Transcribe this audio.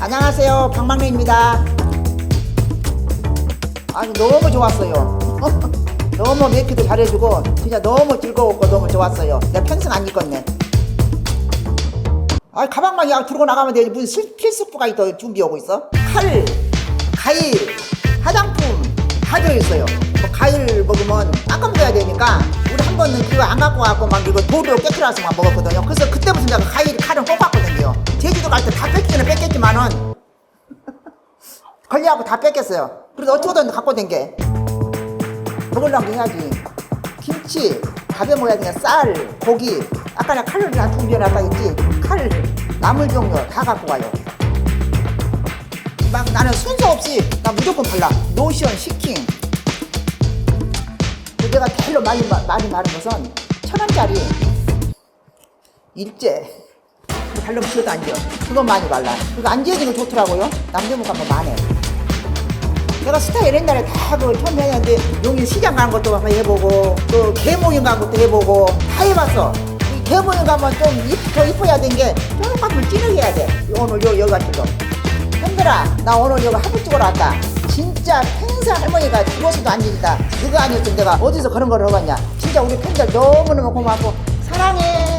안녕하세요. 방망래입니다. 아니 너무 좋았어요. 너무 메이크도 잘해주고 진짜 너무 즐거웠고 너무 좋았어요. 내가 평생 안 입겠네. 아 가방만 그냥 들고 나가면 되지 무슨 실- 필수품가 또 준비하고 있어? 칼, 과일, 화장품 다 들어있어요. 뭐 과일 먹으면 닦아 먹어야 되니까 우리 한 번은 그거 안 갖고 가고 막 이거 도로 깨끗해서만 먹었거든요. 그래서 그때부터 내가 관리하고 다 뺏겼어요. 그래서 어쩌든 갖고 댕게. 먹으려고 해야지. 김치, 밥에 먹어야 되냐, 쌀, 고기. 아까 내가 칼을 다 준비해놨다 했지. 칼, 나물 종류 다 갖고 가요. 막 나는 순서 없이 나 무조건 발라. 로션, 시킹. 그 내가 제일로 많이, 마- 많이 마른 것은 천 원짜리 일제. 바르면 기어도 안 지어. 그건 많이 발라. 그거 안 지어지는 거 좋더라고요. 남대문 가면 많네. 내가 스타일 옛날에 다그 처음 했는데 여기 시장 가는 것도 한번 해보고 또 개모임 가는 것도 해보고 다 해봤어. 이 개모임 가면 좀 이- 더 이뻐야 되는 게 조금 진하게 해야 돼. 오늘 요 여기 같은 거. 현들아 나 오늘 여기 하부 쪽으로 왔다. 진짜 평생 할머니가 죽어서도 안 지다. 그거 아니었으면 내가 어디서 그런 걸 하겠냐. 진짜 우리 팬들 너무너무 고맙고 사랑해.